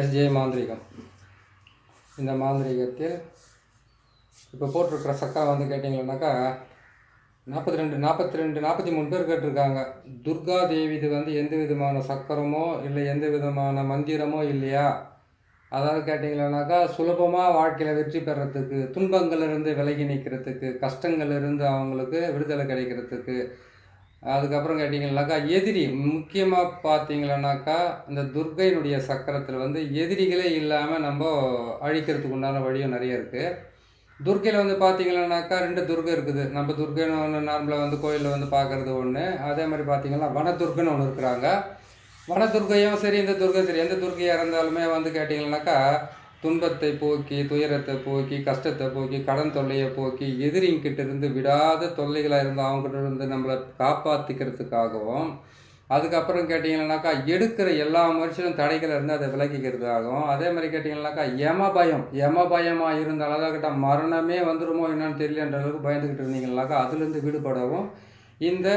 SJ மாந்திரிகம். இந்த மாந்திரிகத்தில் இப்போ போட்டிருக்கிற சக்கா வந்து கேட்டிங்கன்னாக்கா நாற்பத்தி ரெண்டு நாற்பத்தி ரெண்டு நாற்பத்தி மூணு பேர் கேட்டிருக்காங்க. துர்கா தேவி இது வந்து எந்த விதமான சக்கரமோ இல்லை எந்த விதமான மந்திரமோ இல்லையா? அதாவது கேட்டிங்கன்னாக்கா சுலபமாக வாழ்க்கையில் வெற்றி பெறத்துக்கு துன்பங்களிலிருந்து விலகி நிற்கிறதுக்கு கஷ்டங்கள்லேருந்து அவங்களுக்கு விடுதலை கிடைக்கிறதுக்கு அதுக்கப்புறம் கேட்டிங்கன்னாக்கா எதிரி. முக்கியமாக பார்த்தீங்களன்னாக்கா இந்த துர்கையினுடைய சக்கரத்தில் வந்து எதிரிகளே இல்லாமல் நம்ம அழிக்கிறதுக்கு உண்டான வழியும் நிறைய இருக்குது துர்க்கையில் வந்து பார்த்தீங்கன்னாக்கா ரெண்டு துர்கை இருக்குது. நம்ம துர்கைன்னு ஒன்று நார்மலாக வந்து கோயிலில் வந்து பார்க்குறது ஒன்று அதே மாதிரி பார்த்தீங்கன்னா வனதுர்கைன்னு ஒன்று இருக்கிறாங்க. வனதுர்க்கையும் சரி இந்த துர்கை சரி. எந்த துர்க்கையாக இருந்தாலுமே வந்து கேட்டிங்கன்னாக்கா துன்பத்தை போக்கி துயரத்தை போக்கி கஷ்டத்தை போக்கி கடன் தொல்லையை போக்கி எதிரிங்கிட்ட இருந்து விடாத தொல்லைகளாக இருந்து அவங்ககிட்ட இருந்து நம்மளை காப்பாற்றிக்கிறதுக்காகவும் அதுக்கப்புறம் கேட்டிங்கன்னாக்கா எடுக்கிற எல்லா முயற்சியிலும் தடைகள் இருந்து அதை விலகிக்கிறதுக்காகவும் அதே மாதிரி கேட்டிங்கன்னாக்கா யம பயம் யம பயமாக இருந்த அளவுக்கிட்ட மரணமே வந்துடுமோ என்னன்னு தெரியலன்ற அளவுக்கு பயந்துக்கிட்டு இருந்தீங்கன்னாக்கா அதுலேருந்து விடுபடவும் இந்த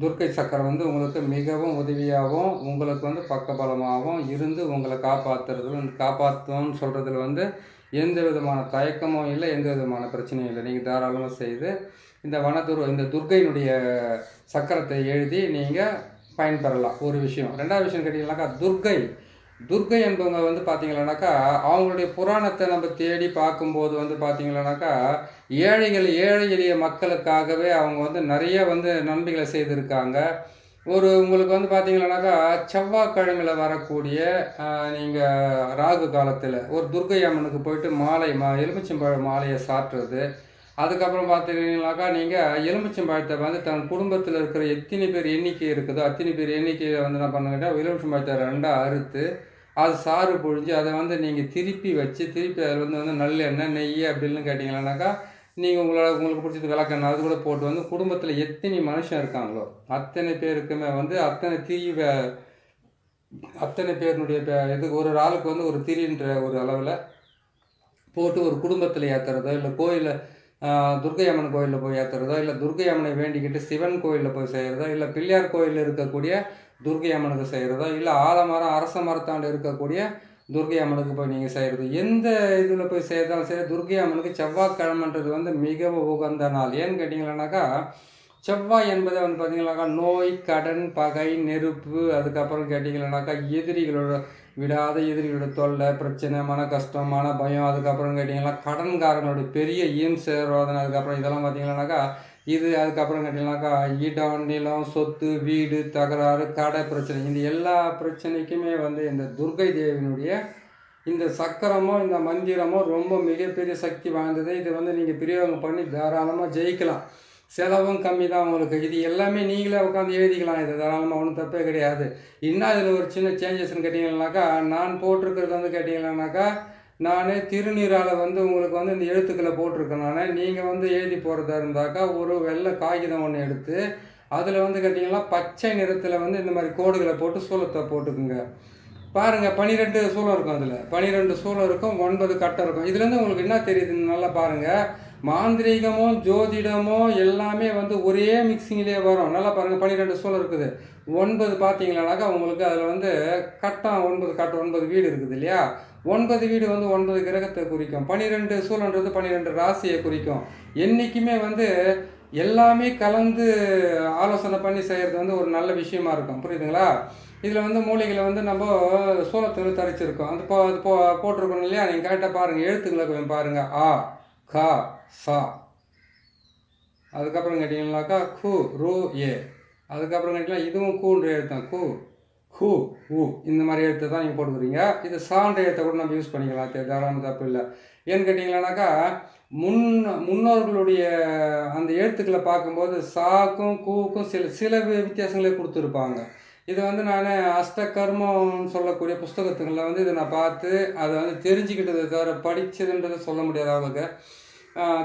துர்க்கை சக்கரம் வந்து உங்களுக்கு மிகவும் உதவியாகவும் உங்களுக்கு வந்து பக்கபலமாகவும் இருந்து உங்களை காப்பாற்றுறது காப்பாற்றுவோம்னு சொல்கிறதுல வந்து எந்த விதமான தயக்கமும் இல்லை எந்த விதமான பிரச்சனையும் இல்லை. நீங்கள் தாராளமாக செய்து இந்த வனதுர் இந்த துர்க்கையினுடைய சக்கரத்தை எழுதி நீங்கள் பயன்பெறலாம். ஒரு விஷயம். ரெண்டாவது விஷயம் கேட்டிங்கன்னாக்கா துர்க்கை துர்க்கை என்பவங்க வந்து பார்த்தீங்களானாக்கா அவங்களுடைய புராணத்தை நம்ம தேடி பார்க்கும்போது வந்து பார்த்தீங்களானாக்கா ஏழைகள் ஏழை எளிய மக்களுக்காகவே அவங்க வந்து நிறைய வந்து நன்மைகளை செய்திருக்காங்க. ஒரு உங்களுக்கு வந்து பார்த்தீங்களானாக்கா செவ்வாய்க்கிழமையில் வரக்கூடிய நீங்கள் ராகு காலத்தில் ஒரு துர்க்கை அம்மனுக்கு போயிட்டு மாலை மா எலுமிச்சம்பழ மாலையை சாற்றுறது அதுக்கப்புறம் பார்த்தீங்கன்னாக்கா நீங்கள் எலுமிச்சம்பழத்தை வந்து தன் குடும்பத்தில் இருக்கிற எத்தனை பேர் எண்ணிக்கை இருக்குதோ அத்தனை பேர் எண்ணிக்கையில் வந்து என்ன பண்ணுங்கன்னா எலுமிச்சம்பழத்தை ரெண்டாக அறுத்து அது சாறு பொழிஞ்சு அதை வந்து நீங்கள் திருப்பி வச்சு திருப்பி அதில் வந்து வந்து நல்லெண்ணெய் நெய் அப்படின்னு கேட்டிங்கன்னாக்கா நீங்கள் உங்களோட உங்களுக்கு பிடிச்சது விளக்கெண்ணெய் அது கூட போட்டு வந்து குடும்பத்தில் எத்தனை மனுஷன் இருக்காங்களோ அத்தனை பேருக்குமே வந்து அத்தனை திரி அத்தனை பேருனுடைய இது ஒரு ஆளுக்கு வந்து ஒரு திரின்ற ஒரு அளவில் போட்டு ஒரு குடும்பத்தில் ஏற்றுறதோ இல்லை கோயிலில் துர்க்கை அம்மன் கோயிலில் போய் ஏற்றுறதோ இல்லை துர்கை அம்மனை வேண்டிக்கிட்டு சிவன் கோயிலில் போய் செய்கிறதோ இல்லை பிள்ளையார் கோயிலில் இருக்கக்கூடிய துர்க்கை அம்மனுக்கு செய்கிறதோ இல்லை ஆலமரம் அரச மரத்தாண்டு இருக்கக்கூடிய துர்க்கை அம்மனுக்கு போய் நீங்கள் செய்கிறது எந்த இதில் போய் செய்யறதாலும் சரி துர்க்கை அம்மனுக்கு செவ்வாய்க்கிழமைன்றது வந்து மிகவும் உகந்த நாள். ஏன்னு கேட்டிங்கன்னாக்கா செவ்வாய் என்பதை வந்து பார்த்தீங்கன்னாக்கா நோய் கடன் பகை நெருப்பு அதுக்கப்புறம் கேட்டிங்களானாக்கா எதிரிகளோட விடாத எதிரிகளோட தொல்லை பிரச்சனை மன கஷ்டம் மன பயம் அதுக்கப்புறம் கேட்டிங்கன்னா கடன்காரங்களோட பெரிய ஈம்சை ரோதனை அதுக்கப்புறம் இதெல்லாம் பார்த்தீங்கன்னாக்கா இது அதுக்கப்புறம் கேட்டிங்கனாக்கா இடம் நிலம் சொத்து வீடு தகராறு கடை பிரச்சனை இந்த எல்லா பிரச்சனைக்குமே வந்து இந்த துர்க்கை தேவியினுடைய இந்த சக்கரமோ இந்த மந்திரமோ ரொம்ப மிகப்பெரிய சக்தி வாய்ந்தது. இது வந்து நீங்கள் பிரயோகம் பண்ணி தாராளமாக ஜெயிக்கலாம். செலவும் கம்மி தான் உங்களுக்கு. இது எல்லாமே நீங்களே உட்காந்து எழுதிக்கலாம். இது தாராளமாக ஒன்றும் தப்பே கிடையாது. இன்னும் இதில் ஒரு சின்ன சேஞ்சஸ்ன்னு கேட்டிங்கன்னாக்கா நான் போட்டிருக்கிறது வந்து கேட்டிங்கன்னாக்கா நான் திருநீரால் வந்து உங்களுக்கு வந்து இந்த எழுத்துக்களை போட்டிருக்கேன் நான். நீங்கள் வந்து எழுதி போகிறதா இருந்தாக்கா ஒரு வெள்ளை காகிதம் ஒன்று எடுத்து அதில் வந்து கேட்டிங்கன்னா பச்சை நிறத்தில் வந்து இந்த மாதிரி கோடுகளை போட்டு சூளத்தை போட்டுக்குங்க. பாருங்கள் பனிரெண்டு சூளம் இருக்கும் அதில். பனிரெண்டு சூளம் இருக்கும் ஒன்பது கட்டம் இருக்கும். இதுலேருந்து உங்களுக்கு என்ன தெரியுதுன்னு நல்லா பாருங்கள் மாந்திரீகமோ ஜோதிடமோ எல்லாமே வந்து ஒரே மிக்சிங்லேயே வரும். நல்லா பாருங்கள் பன்னிரெண்டு சூழல் இருக்குது. ஒன்பது பார்த்தீங்களானாக்கா உங்களுக்கு அதில் வந்து கட்டம் ஒன்பது கட்டம் ஒன்பது வீடு இருக்குது இல்லையா? ஒன்பது வீடு வந்து ஒன்பது கிரகத்தை குறிக்கும். பன்னிரெண்டு சூழன்றது பன்னிரெண்டு ராசியை குறிக்கும். என்றைக்குமே வந்து எல்லாமே கலந்து ஆலோசனை பண்ணி செய்கிறது வந்து ஒரு நல்ல விஷயமா இருக்கும். புரியுதுங்களா? இதில் வந்து மூலிகையில் வந்து நம்ம சூளத்தில் தரிச்சிருக்கோம் அந்த போ அது போ போட்டிருக்கோம் இல்லையா? நீங்கள் கரெக்டாக பாருங்கள் எழுத்துக்களை கொஞ்சம் பாருங்கள் ஆ கா சா. அதுக்கப்புறம் கேட்டிங்கன்னாக்கா கு ரு ஏ. அதுக்கப்புறம் கேட்டிங்கன்னா இதுவும் கூன்ற எழுத்தான் கு. ஹூ ஊ இந்த மாதிரி எழுத்தை தான் நீங்கள் போட்டுக்கிறீங்க. இது சான்ற எழுத்தை கூட நம்ம யூஸ் பண்ணிக்கலாம். தே- தப்பு இல்லை. ஏன்னு கேட்டிங்களானாக்கா முன் முன்னோர்களுடைய அந்த எழுத்துக்களை பார்க்கும்போது சாக்கும் கூக்கும் சில சில வித்தியாசங்களே கொடுத்துருப்பாங்க. இது வந்து நான் அஷ்டகர்மம்னு சொல்லக்கூடிய புஸ்தகத்துங்களில் வந்து இதை நான் பார்த்து அதை வந்து தெரிஞ்சுக்கிட்டதை தவிர படித்ததுன்றதை சொல்ல முடியாத அளவுக்கு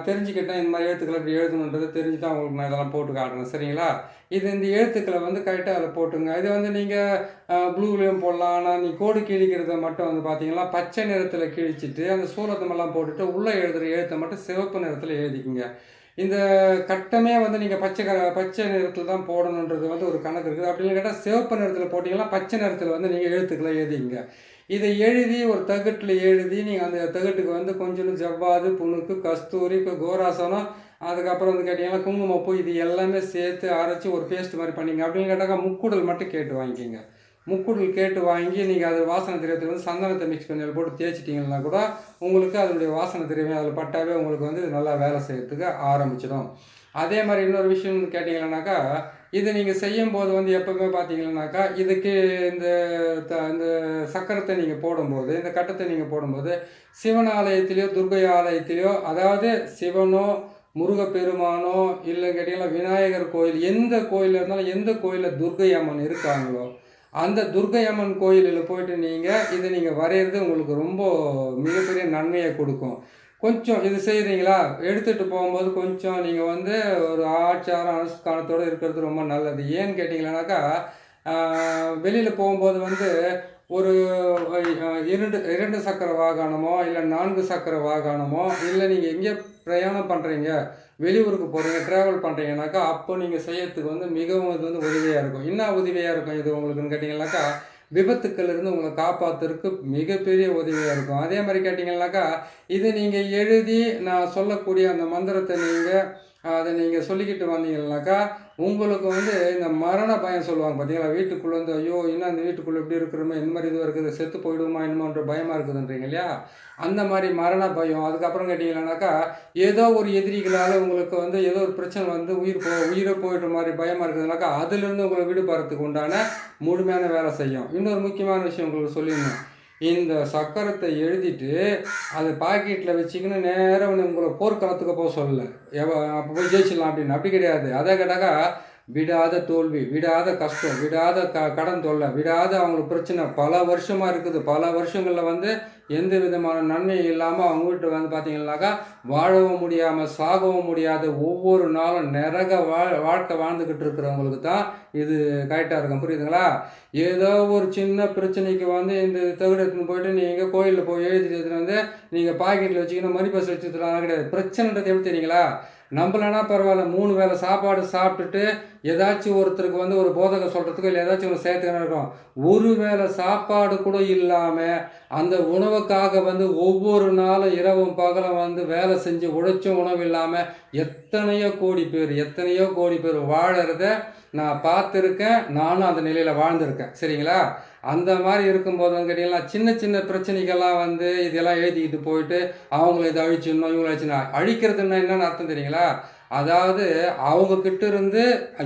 தெரிஞ்சுக்கிட்டேன் இந்த மாதிரி எழுத்துக்களை இப்படி எழுதணுன்றதை தெரிஞ்சு தான் உங்களுக்கு நான் இதெல்லாம் போட்டு காட்டுறேன். சரிங்களா? இது இந்த எழுத்துக்களை வந்து கரெக்டாக அதில் போட்டுங்க. இது வந்து நீங்கள் ப்ளூலேயும் போடலாம். ஆனால் நீ கோடு கிழிக்கிறத மட்டும் வந்து பார்த்தீங்கன்னா பச்சை நிறத்தில் கிழிச்சிட்டு அந்த சூலத்தமெல்லாம் போட்டுட்டு உள்ளே எழுதுகிற எழுத்தை மட்டும் சிவப்பு நிறத்தில் எழுதிக்கிங்க. இந்த கட்டமே வந்து நீங்கள் பச்சை க பச்சை நிறத்தில் தான் போடணுன்றது வந்து ஒரு கணக்கு இருக்குது. அப்படின்னு கேட்டால் சிவப்பு நிறத்தில் போட்டிங்கன்னா பச்சை நிறத்தில் வந்து நீங்கள் எழுத்துக்களை எழுதிங்க. இதை எழுதி ஒரு தகட்டில் எழுதி நீங்கள் அந்த தகட்டுக்கு வந்து கொஞ்சம் ஜவ்வாது புணுக்கு கஸ்தூரி இப்போ கோராசனம் அதுக்கப்புறம் வந்து கேட்டிங்கன்னா குங்குமப்பூ இது எல்லாமே சேர்த்து அரைச்சி ஒரு பேஸ்ட் மாதிரி பண்ணிங்க. அப்படின்னு கேட்டாக்கா முக்கூடல் மட்டும் கேட்டு வாங்கிக்கிங்க. முக்குடல் கேட்டு வாங்கி நீங்கள் அது வாசனை திரவியத்தில் வந்து சந்தனத்தை மிக்ஸ் பண்ணி அதில் போட்டு தேய்ச்சிட்டிங்கன்னா கூட உங்களுக்கு அதனுடைய வாசனை திரவியம் அதில் பட்டாவே உங்களுக்கு வந்து இது நல்லா வேலை செய்யறதுக்கு ஆரம்பிச்சிடும். அதே மாதிரி இன்னொரு விஷயம் கேட்டிங்கன்னாக்கா இது நீங்கள் செய்யும் போது வந்து எப்போவுமே பார்த்தீங்கன்னாக்கா இதுக்கு இந்த த இந்த சக்கரத்தை நீங்கள் போடும்போது இந்த கட்டத்தை நீங்கள் போடும்போது சிவன் ஆலயத்திலையோ துர்கை ஆலயத்திலையோ அதாவது சிவனோ முருகப்பெருமானோ இல்லை கேட்டிங்கன்னா விநாயகர் கோயில் எந்த கோயிலில் இருந்தாலும் எந்த கோயிலில் துர்கை அம்மன் இருக்காங்களோ அந்த துர்கை அம்மன் கோயிலில் போயிட்டு நீங்கள் இதை நீங்கள் வரைகிறது உங்களுக்கு ரொம்ப மிகப்பெரிய நன்மையை கொடுக்கும். கொஞ்சம் இது செய்கிறீங்களா எடுத்துகிட்டு போகும்போது கொஞ்சம் நீங்கள் வந்து ஒரு ஆச்சாரம் அனுஷ்டானத்தோடு இருக்கிறது ரொம்ப நல்லது. ஏன்னு கேட்டிங்களானாக்கா வெளியில் போகும்போது வந்து ஒரு இரண்டு இரண்டு சக்கர வாகனமோ இல்லை நான்கு சக்கர வாகனமோ இல்லை நீங்கள் எங்கே பிரயாணம் பண்ணுறீங்க வெளியூருக்கு போகிறீங்க ட்ராவல் பண்ணுறீங்கனாக்கா அப்போ நீங்கள் செய்யறதுக்கு வந்து மிகவும் இது வந்து உதவியாக இருக்கும். என்ன உதவியாக இருக்கும் இது உங்களுக்குன்னு கேட்டிங்கனாக்கா விபத்துக்கள் இருந்து உங்களை காப்பாற்றுறதுக்கு மிகப்பெரிய உதவியாக இருக்கும். அதே மாதிரி கேட்டிங்கனாக்கா இது நீங்கள் எழுதி நான் சொல்லக்கூடிய அந்த மந்திரத்தை நீங்கள் அதை நீங்கள் சொல்லிக்கிட்டு வந்தீங்கன்னாக்கா உங்களுக்கு வந்து இந்த மரண பயம் சொல்லுவாங்க பார்த்தீங்களா வீட்டுக்குள்ளே வந்து ஐயோ என்ன இந்த வீட்டுக்குள்ளே எப்படி இருக்கிறோமே? இந்த மாதிரி இதுவாக இருக்குது செத்து போயிடுமா என்னமோன்ற பயமாக இருக்குதுன்றீங்க இல்லையா? அந்த மாதிரி மரண பயம். அதுக்கப்புறம் கேட்டிங்கன்னாக்கா ஏதோ ஒரு எதிரிகளால் உங்களுக்கு வந்து ஏதோ ஒரு பிரச்சனை வந்து உயிர் போ உயிரை போயிடுற மாதிரி பயமாக இருக்குதுனாக்கா அதுலேருந்து உங்களை விடுபடுறதுக்கு உண்டான முழுமையான வேலை செய்யும். இன்னொரு முக்கியமான விஷயம் உங்களுக்கு சொல்லிடணும். இந்த சக்கரத்தை எழுதிட்டு அதை பாக்கெட்டில் வச்சுக்கின்னு நேராக ஒன்று உங்களை போர்க்களத்துக்கு போக சொல்லலை. எவ அப்போ போய் ஜெயிச்சிடலாம் அப்படின்னு. அப்படி கிடையாது. அதை கேட்டாக்கா விடாத தோல்வி விடாத கஷ்டம் விடாத க கடன் தொல்லை விடாத அவங்களுக்கு பிரச்சனை. பல வருஷமாக இருக்குது. பல வருஷங்களில் வந்து எந்த விதமான நன்மையும் இல்லாமல் அவங்க வந்து பார்த்தீங்கன்னாக்கா வாழவும் முடியாமல் சாகவும் முடியாத ஒவ்வொரு நாளும் நிறக வா வாழ்க்கை வாழ்ந்துக்கிட்டு இருக்கிறவங்களுக்கு தான் இது கரெக்டாக இருக்கும். புரியுதுங்களா? ஏதோ ஒரு சின்ன பிரச்சனைக்கு வந்து இந்த தகுடு எடுத்துன்னு போயிட்டு நீங்கள் கோயிலில் போய் எழுதிட்டு வந்து நீங்கள் பாக்கெட்டில் வச்சுக்கணும் மணி பஸ் வச்சுக்கலாம் கிடையாது. பிரச்சனைன்றது எப்படி தெரியுங்களா? நம்மளனா பரவாயில்ல மூணு வேளை சாப்பாடு சாப்பிட்டுட்டு ஏதாச்சும் ஒருத்தருக்கு வந்து ஒரு போதகம் சொல்கிறதுக்கோ இல்லை ஏதாச்சும் ஒரு சேர்த்துக்கணும் இருக்கும். ஒரு வேளை சாப்பாடு கூட இல்லாமல் அந்த உணவுக்காக வந்து ஒவ்வொரு நாளும் இரவும் பகலும் வந்து வேலை செஞ்சு உழைச்சும் உணவு இல்லாமல் எத்தனையோ கோடி பேர் எத்தனையோ கோடி பேர் வாழறத நான் பார்த்துருக்கேன். நானும் அந்த நிலையில் வாழ்ந்திருக்கேன். சரிங்களா? அந்த மாதிரி இருக்கும்போது வந்து கேட்டிங்கன்னா சின்ன சின்ன பிரச்சனைகள்லாம் வந்து இதெல்லாம் எழுதிக்கிட்டு போயிட்டு அவங்கள இதை அழிச்சிடணும் இவங்களை அழிச்சிடணும். அழிக்கிறதுன்னா என்னென்னு அர்த்தம் தெரியுங்களா? அதாவது அவங்க கிட்ட இருந்து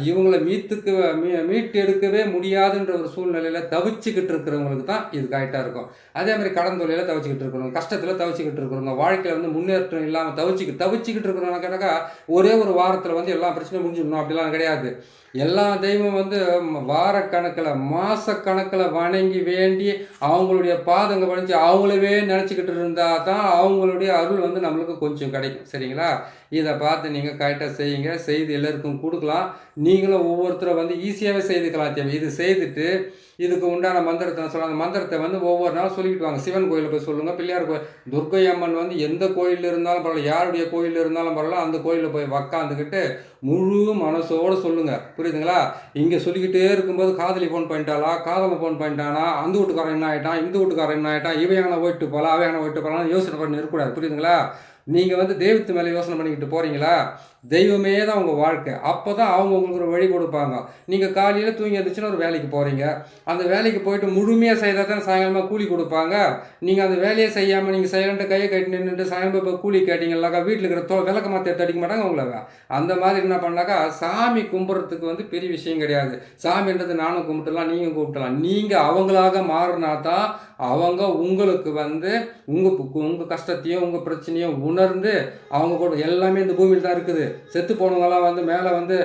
இவங்களை மீட்டுக்கு மீ மீட்டு எடுக்கவே முடியாதுன்ற ஒரு சூழ்நிலையில் தவிச்சுக்கிட்டு இருக்கிறவங்களுக்கு தான் இது கரெக்டாக இருக்கும். அதே மாதிரி கடன் தொழிலில் தவிச்சுக்கிட்டு இருக்கிறவங்க கஷ்டத்தில் தவிச்சுக்கிட்டு இருக்கிறவங்க வாழ்க்கையில் வந்து முன்னேற்றம் இல்லாமல் தவிச்சு தவிச்சிக்கிட்டு இருக்கிறவங்க கேட்டாக்கா ஒரே ஒரு வாரத்தில் வந்து எல்லா பிரச்சனையும் முடிஞ்சிடணும் அப்படிலாம் கிடையாது. எல்லா தெய்வம் வந்து வாரக்கணக்கில் மாதக்கணக்கில் வணங்கி வேண்டி அவங்களுடைய பாதங்க வணிஞ்சு அவங்களவே நினச்சிக்கிட்டு இருந்தால் தான் அவங்களுடைய அருள் வந்து நம்மளுக்கு கொஞ்சம் கிடைக்கும். சரிங்களா? இதை பார்த்து நீங்கள் கரெக்டாக செய்யுங்க. செய்து எல்லாருக்கும் கொடுக்கலாம். நீங்களும் ஒவ்வொருத்தரும் வந்து ஈஸியாகவே செய்துக்கலாம் தேவை இது செய்துட்டு இதுக்கு உண்டான மந்திரத்தை சொல்லுவாங்க மந்திரத்தை வந்து ஒவ்வொரு நாளும் சொல்லிக்கிட்டு வாங்க சிவன் கோயிலில் போய் சொல்லுங்கள் பிள்ளையார் கோயில். துர்க்கை அம்மன் வந்து எந்த கோயிலில் இருந்தாலும் பரவாயில்ல யாருடைய கோயிலில் இருந்தாலும் பரவாயில்ல அந்த கோயிலில் போய் உக்காந்துக்கிட்டு முழு மனசோடு சொல்லுங்கள் புரியுதுங்களா? இங்கே சொல்லிக்கிட்டே இருக்கும்போது காதலி ஃபோன் பண்ணிட்டாளா? காதலை ஃபோன் பண்ணிட்டானா? அந்த வீட்டுக்காரன் என்ன ஆகிட்டான் இந்த வீட்டுக்காரன் என்ன ஆகிட்டான் இவையான போயிட்டு போகலாம் அவையான போயிட்டு போகலாம் யோசனை பண்ணி இருக்கக்கூடாது. புரியுதுங்களா? நீங்கள் வந்து தெய்வத்து மேலே யோசனை பண்ணிக்கிட்டு போகிறீங்களா தெய்வமே தான் உங்கள் வாழ்க்கை. அப்போ தான் அவங்க உங்களுக்கு ஒரு வழி கொடுப்பாங்க. நீங்கள் காலையில் தூங்கி எழுந்துச்சுன்னா ஒரு வேலைக்கு போகிறீங்க அந்த வேலைக்கு போயிட்டு முழுமையாக செய்தால் தான் சாயங்காலமாக கூலி கொடுப்பாங்க? நீங்கள் அந்த வேலையை செய்யாமல் நீங்கள் சைலண்ட்டாக கையை கட்டி நின்றுட்டு சாயங்காலம் இப்போ கூலி கேட்டிங்கனாக்கா வீட்டில் இருக்கிற தோ விளக்க மாற்றி எடுத்து அடிக்க மாட்டாங்க உங்களை அந்த மாதிரி என்ன பண்ணாக்கா சாமி கும்பிட்றதுக்கு வந்து பெரிய விஷயம் கிடையாது. சாமின்றது நானும் கும்பிட்டுலாம் நீங்கள் கூப்பிட்டலாம் நீங்கள் அவங்களாக மாறினா தான் அவங்க உங்களுக்கு வந்து உங்கள் உங்கள் கஷ்டத்தையும் உங்கள் பிரச்சனையும் உணர்ந்து அவங்க கூட எல்லாமே இந்த பூமியில் தான் இருக்குது. செத்து போனவங்களாம் வந்து மேலே வந்து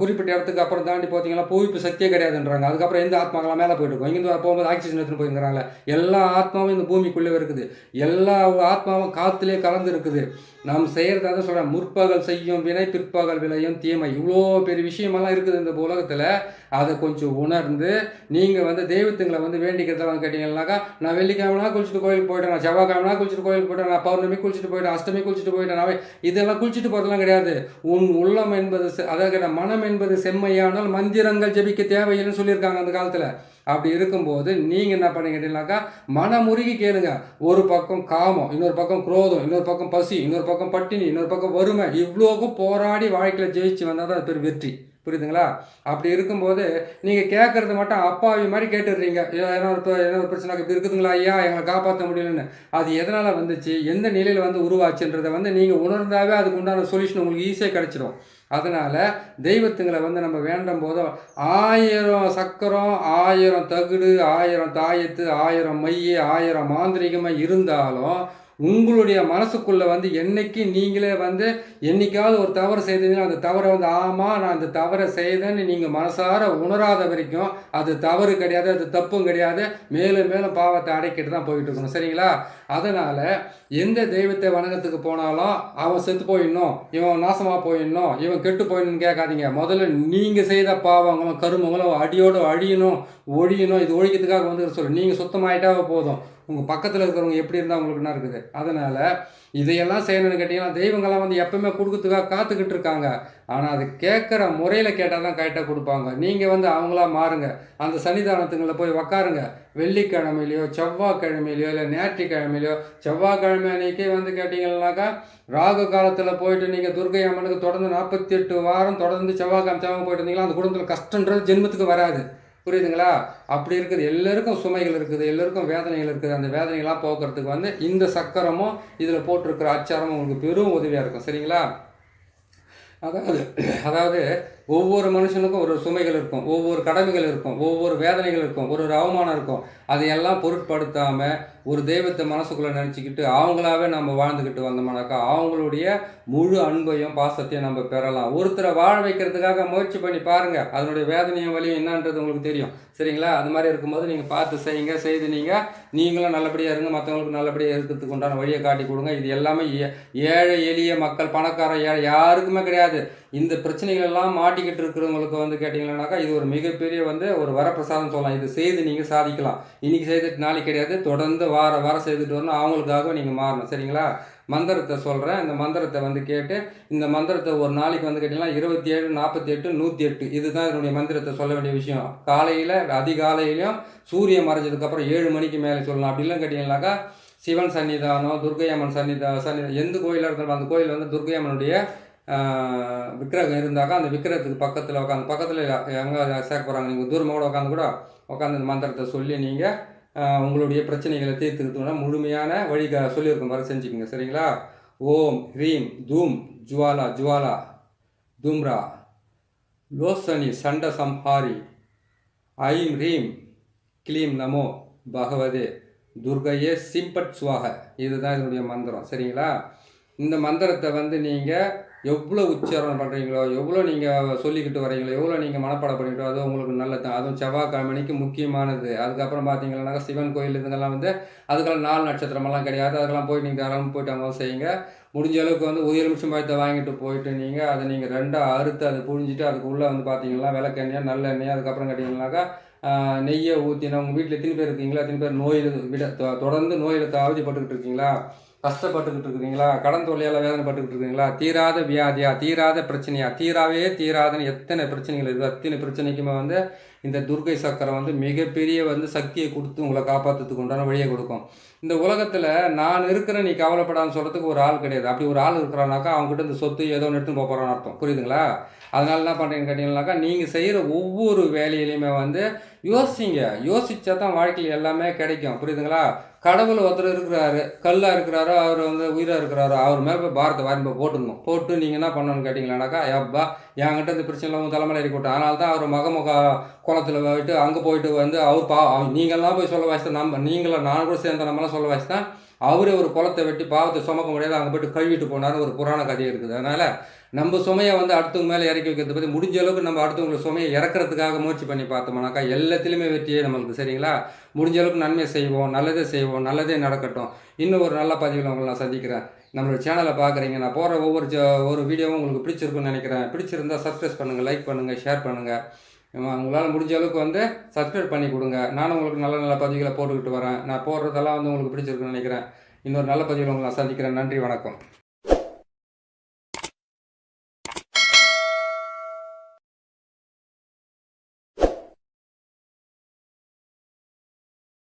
குறிப்பிட்ட இடத்துக்கு அப்புறம் தாண்டி பார்த்தீங்கன்னா புவிப்பு சக்தியே கிடையாதுன்றாங்க. அதுக்கப்புறம் எந்த ஆத்மாக்கெல்லாம் மேலே போயிட்டு இருக்கும். இங்கேருந்து போகும்போது ஆக்சிஜன் எடுத்துன்னு போயிருக்கிறாங்களே எல்லா ஆத்மாவும் இந்த பூமிக்குள்ளே இருக்குது. எல்லா ஆத்மாவும் காற்றுலேயே கலந்து இருக்குது. நாம் செய்கிறத தான் சொல்கிறேன் முற்பகல் செய்யும் வினை பிற்பகல் விளையும் தீமை. இவ்வளோ பெரிய விஷயமெல்லாம் இருக்குது இந்த உலகத்தில். அதை கொஞ்சம் உணர்ந்து நீங்கள் வந்து தெய்வத்துங்களை வந்து வேண்டிக்கிறதெல்லாம் கேட்டிங்கன்னாக்கா நான் வெள்ளிக்கிழமைனா குளிச்சுட்டு கோயிலுக்கு போயிட்டேன். நான் செவ்வாய்க்கிழமைனா குளிச்சுட்டு கோயிலுக்கு போயிட்டேன். நான் பௌர்ணமி குளிச்சுட்டு போயிட்டேன். அஷ்டமி குளிச்சுட்டு போயிட்டேன். நான் இதெல்லாம் குளிச்சுட்டு போகிறதுலாம் கிடையாது. உன் உள்ளம் என்பது அதாவது மனம் என்பது செம்மையானால் மந்திரங்கள் ஜபிக்க தேவையில்லைன்னு சொல்லியிருக்காங்க அந்த காலத்தில். அப்படி இருக்கும்போது நீங்கள் என்ன பண்ணீங்க கேட்டீங்கன்னாக்கா மனமுருகி கேளுங்க. ஒரு பக்கம் காமம் இன்னொரு பக்கம் குரோதம் இன்னொரு பக்கம் பசி இன்னொரு பக்கம் பட்டினி இன்னொரு பக்கம் வறுமை இவ்வளோக்கும் போராடி வாழ்க்கையில் ஜெயிச்சு வந்தால் தான் அது பெரிய வெற்றி. புரியுதுங்களா? அப்படி இருக்கும்போது நீங்கள் கேட்குறது மட்டும் அப்பாவி மாதிரி கேட்டுடுறீங்க. ஏன்னா ஒரு இப்போ என்ன ஒரு பிரச்சனை இப்படி இருக்குதுங்களா? ஐயா எங்களை காப்பாற்ற முடியலன்னு. அது எதனால் வந்துச்சு? எந்த நிலையில் வந்து உருவாச்சுன்றதை வந்து நீங்கள் உணர்ந்தாவே அதுக்கு உண்டான சொல்யூஷன் உங்களுக்கு ஈஸியாக கிடச்சிடும் அதனால் தெய்வத்துங்களை வந்து நம்ம வேண்டும் போதும் ஆயிரம் சக்கரம் ஆயிரம் தகுடு ஆயிரம் தாயத்து ஆயிரம் மைய ஆயிரம் மாந்திரிகமாக இருந்தாலும் உங்களுடைய மனசுக்குள்ளே வந்து என்னைக்கு நீங்களே வந்து என்றைக்காவது ஒரு தவறு செய்தீங்கன்னா அந்த தவறை வந்து ஆமாம் நான் அந்த தவறை செய்தேன்னு நீங்கள் மனசார உணராத வரைக்கும் அது தவறு கிடையாது அது தப்பும் கிடையாது. மேலும் மேலும் பாவத்தை அடைக்கிட்டு தான் போயிட்டு இருக்கணும். சரிங்களா? அதனால் எந்த தெய்வத்தை வணக்கத்துக்கு போனாலும் அவன் செத்து போயிடணும் இவன் நாசமாக போயிடணும் இவன் கெட்டு போயிடணும்னு கேட்காதீங்க. முதல்ல நீங்கள் செய்த பாவங்களும் கருமங்களும் அடியோடு அழியணும் ஒழியணும். இது ஒழிக்கிறதுக்காக வந்து சொல்லு. நீங்கள் சுத்தமாயிட்டாவே போதும். உங்கள் பக்கத்தில் இருக்கிறவங்க எப்படி இருந்தால் உங்களுக்கு என்ன இருக்குது? அதனால் இதையெல்லாம் செய்யணும்னு கேட்டிங்கன்னா தெய்வங்கள்லாம் வந்து எப்பவுமே கொடுக்கறதுக்காக காத்துக்கிட்டு இருக்காங்க. ஆனால் அது கேட்குற முறையில் கேட்டால் தான் கரெக்டாக கொடுப்பாங்க. நீங்கள் வந்து அவங்களா மாறுங்க. அந்த சன்னிதானத்துங்களில் போய் உக்காருங்க. வெள்ளிக்கிழமையிலையோ செவ்வாய்க்கிழமையிலையோ இல்லை ஞாயிற்றுக்கிழமையிலையோ செவ்வாய்க்கிழமை அன்னைக்கு வந்து கேட்டிங்கன்னாக்கா ராகு காலத்தில் போயிட்டு நீங்கள் துர்கை அம்மனுக்கு தொடர்ந்து நாற்பத்தி எட்டு வாரம் தொடர்ந்து செவ்வாய்க்கிழமை செவ்வாய் போயிட்டு இருந்தீங்களா அந்த குடும்பத்தில் கஷ்டன்றது ஜென்மத்துக்கு வராது. புரியுதுங்களா? அப்படி இருக்குது. எல்லாருக்கும் சுமைகள் இருக்குது. எல்லாருக்கும் வேதனைகள் இருக்குது. அந்த வேதனைகள்லாம் போக்குறதுக்கு வந்து இந்த சக்கரமும் இதில் போட்டிருக்கிற அச்சாரமும் உங்களுக்கு பெரும் உதவியாக இருக்கும். சரிங்களா? அதாவது அதாவது ஒவ்வொரு மனுஷனுக்கும் ஒரு சுமைகள் இருக்கும். ஒவ்வொரு கடமைகள் இருக்கும். ஒவ்வொரு வேதனைகள் இருக்கும். ஒரு ஒரு அவமானம் இருக்கும். அதையெல்லாம் பொருட்படுத்தாமல் ஒரு தெய்வத்தை மனசுக்குள்ளே நினச்சிக்கிட்டு அவங்களாவே நம்ம வாழ்ந்துக்கிட்டு வந்தோம்னாக்கா அவங்களுடைய முழு அன்பையும் பாசத்தையும் நம்ம பெறலாம். ஒருத்தரை வாழ வைக்கிறதுக்காக முயற்சி பண்ணி பாருங்கள் அதனுடைய வேதனையும் வலியும் என்னன்றது உங்களுக்கு தெரியும். சரிங்களா? அது மாதிரி இருக்கும்போது நீங்கள் பார்த்து செய்யுங்க செய்து நீங்கள் நீங்களும் நல்லபடியாக இருங்க மற்றவங்களுக்கு நல்லபடியாக இருக்கிறதுக்கு உண்டான வழியை காட்டி கொடுங்க. இது எல்லாமே ஏ- ஏழை எளிய மக்கள் பணக்கார ஏழை யாருக்குமே கிடையாது. இந்த பிரச்சனைகள் எல்லாம் மாட்டிக்கிட்டு இருக்கிறவங்களுக்கு வந்து கேட்டிங்கன்னாக்கா இது ஒரு மிகப்பெரிய வந்து ஒரு வரப்பிரசாதம் சொல்லலாம். இது செய்து நீங்கள் சாதிக்கலாம். இன்னைக்கு செய்துட்டு நாளைக்கு கிடையாது. தொடர்ந்து வார வாரம் செய்துட்டு வரணும். அவங்களுக்காக நீங்கள் மாறணும். சரிங்களா? மந்திரத்தை சொல்கிறேன் இந்த மந்திரத்தை வந்து கேட்டு இந்த மந்திரத்தை ஒரு நாளைக்கு வந்து கேட்டிங்கன்னா இருபத்தி ஏழு நாற்பத்தி எட்டு நூற்றி எட்டு இதுதான் இதனுடைய மந்திரத்தை சொல்ல வேண்டிய விஷயம். காலையில் அதிகாலையிலையும் சூரியன் மறைஞ்சதுக்கப்புறம் ஏழு மணிக்கு மேலே சொல்லலாம் அப்படிலாம் கேட்டிங்கன்னாக்கா சிவன் சன்னிதானம் துர்க்கை அம்மன் சன்னிதா சன்னி எந்த கோயிலாக இருந்தாலும் அந்த கோயில் வந்து துர்க்கை அம்மனுடைய விக்கிரகம் இருந்தாக்கா அந்த விக்கிரகத்துக்கு பக்கத்தில் உட்காந்து பக்கத்தில் எங்கே சேர்க்க போகிறாங்க நீங்கள் தூரமாக கூட உட்காந்து கூட உட்காந்து இந்த மந்திரத்தை சொல்லி நீங்கள் உங்களுடைய பிரச்சனைகளை தீர்த்துக்கிட்டோம்னா முழுமையான வழி க- சொல்லியிருக்கும் மாதிரி செஞ்சுக்கோங்க சரிங்களா? ஓம் ஹ்ரீம் தூம் ஜுவாலா ஜுவாலா தூம்ரா. லோசனி சண்ட சம்ஹாரி. ஐம் ரீம் கிளீம் நமோ பகவதே. துர்கையே சிம்பட் சுவாக. இதுதான் இதனுடைய மந்திரம் சரிங்களா? இந்த மந்திரத்தை வந்து நீங்கள் எவ்வளோ உச்சாரணம் பண்ணுறீங்களோ எவ்வளோ நீங்கள் சொல்லிக்கிட்டு வரீங்களோ எவ்வளோ நீங்கள் மனப்பாடம் பண்ணிக்கிட்டோ அது உங்களுக்கு நல்லது. தான் அதுவும் செவ்வாய்க்கிழமைக்கு முக்கியமானது. அதுக்கப்புறம் பார்த்தீங்கன்னா சிவன் கோயில் இதுங்கெல்லாம் வந்து அதுக்கெல்லாம் நாலு நட்சத்திரமெல்லாம் கிடையாது. அதுக்கெல்லாம் போய் நீங்கள் தாராளமாக போயிட்டு அவங்க செய்யுங்க. முடிஞ்ச அளவுக்கு வந்து உயிர் நிமிஷம் பயத்தை வாங்கிட்டு போயிட்டு நீங்கள் அதை நீங்கள் ரெண்டாக அறுத்து அதை புழிஞ்சிட்டு அதுக்குள்ளே வந்து பார்த்தீங்கன்னா விளக்கெண்ணெய் நல்லெண்ணெய் அதுக்கப்புறம் கேட்டிங்கனாக்கா நெய்யை ஊற்றினா உங்கள் வீட்டில் எத்தனை பேர் இருக்கீங்களா? எத்தனை பேர் நோயில் விட தொ- தொடர்ந்து நோயில் தாவதிப்பட்டுக்கிட்டு இருக்கீங்களா? கஷ்டப்பட்டுக்கிட்டு இருக்கிறீங்களா? கடன் தொல்லையால் வேதனைப்பட்டுக்கிட்டு இருக்கீங்களா தீராத வியாதியா? தீராத பிரச்சனையா? தீராவே தீராதுன்னு எத்தனை பிரச்சனைகள் இருக்குது அத்தனை பிரச்சனைக்குமே வந்து இந்த துர்க்கை சக்கரம் வந்து மிகப்பெரிய வந்து சக்தியை கொடுத்து உங்களை காப்பாற்றுறதுக்கு உண்டான வழியை கொடுக்கும். இந்த உலகத்தில் நான் இருக்கிறேன் நீ கவலைப்படான்னு சொல்கிறதுக்கு ஒரு ஆள் கிடையாது. அப்படி ஒரு ஆள் இருக்கிறானாக்கா அவங்ககிட்ட இந்த சொத்து ஏதோ எடுத்துன்னு போகிறான்னு அர்த்தம். புரியுதுங்களா? அதனால என்ன பண்ணுறீங்கன்னு கேட்டிங்கனாக்கா நீங்கள் செய்கிற ஒவ்வொரு வேலையிலையுமே வந்து யோசிங்க. யோசித்தா தான் வாழ்க்கையில் எல்லாமே கிடைக்கும். புரியுதுங்களா? கடவுள் ஒருத்தர் இருக்கிறாரு கல்லாக இருக்கிறாரோ அவர் வந்து உயிராக இருக்கிறாரோ அவர் மேலே போய் பாரத்தை வாரி போட்டுருந்தோம் போட்டு நீங்கள் என்ன பண்ணணும்னு கேட்டிங்களானாக்கா எப்பா என்கிட்ட இந்த பிரச்சனை உங்கள் தலைமையில் ஏறி அதனால தான் அவர் மகமுக குளத்தில் போயிட்டு அங்கே போயிட்டு வந்து அவர் பா அவ- நீங்கள்லாம் போய் சொல்ல வாசி நம்ம நீங்களும் நான் கூட சேர்ந்த நம்மளாம் சொல்ல வாசி தான். அவரே ஒரு குளத்தை வெட்டி பாவத்தை சுமக்க முடியாது அங்கே போயிட்டு கழுவிட்டு போனாரு ஒரு புராண கதை இருக்குது. அதனால் நம்ம சுமையை வந்து அடுத்தவங்க மேலே இறக்கி வைக்கிறத பற்றி முடிஞ்ச அளவுக்கு நம்ம அடுத்தவங்களை சுமையை இறக்கிறதுக்காக முயற்சி பண்ணி பார்த்தோம்னாக்கா எல்லாத்துலேயுமே வெற்றியே நம்மளுக்கு சரிங்களா? முடிஞ்ச அளவுக்கு நன்மை செய்வோம் நல்லதே செய்வோம் நல்லதே நடக்கட்டும். இன்னும் ஒரு நல்ல பதிவில் உங்களை நான் சந்திக்கிறேன். நம்மளோட சேனலை பார்க்குறீங்க. நான் போகிற ஒவ்வொரு ஒரு வீடியோவும் உங்களுக்கு பிடிச்சிருக்குன்னு நினைக்கிறேன். பிடிச்சிருந்தா சப்ஸ்கிரைப் பண்ணுங்கள் லைக் பண்ணுங்கள் ஷேர் பண்ணுங்கள் உங்களால் முடிஞ்ச அளவுக்கு வந்து சப்ஸ்கிரைப் பண்ணி கொடுங்க. நானும் உங்களுக்கு நல்ல நல்ல பதிவுகளை போட்டுக்கிட்டு வரேன். நான் போடுறதெல்லாம் வந்து உங்களுக்கு பிடிச்சிருக்குன்னு நினைக்கிறேன். இன்னொரு நல்ல பதிவில் உங்களை நான் சந்திக்கிறேன். நன்றி வணக்கம்.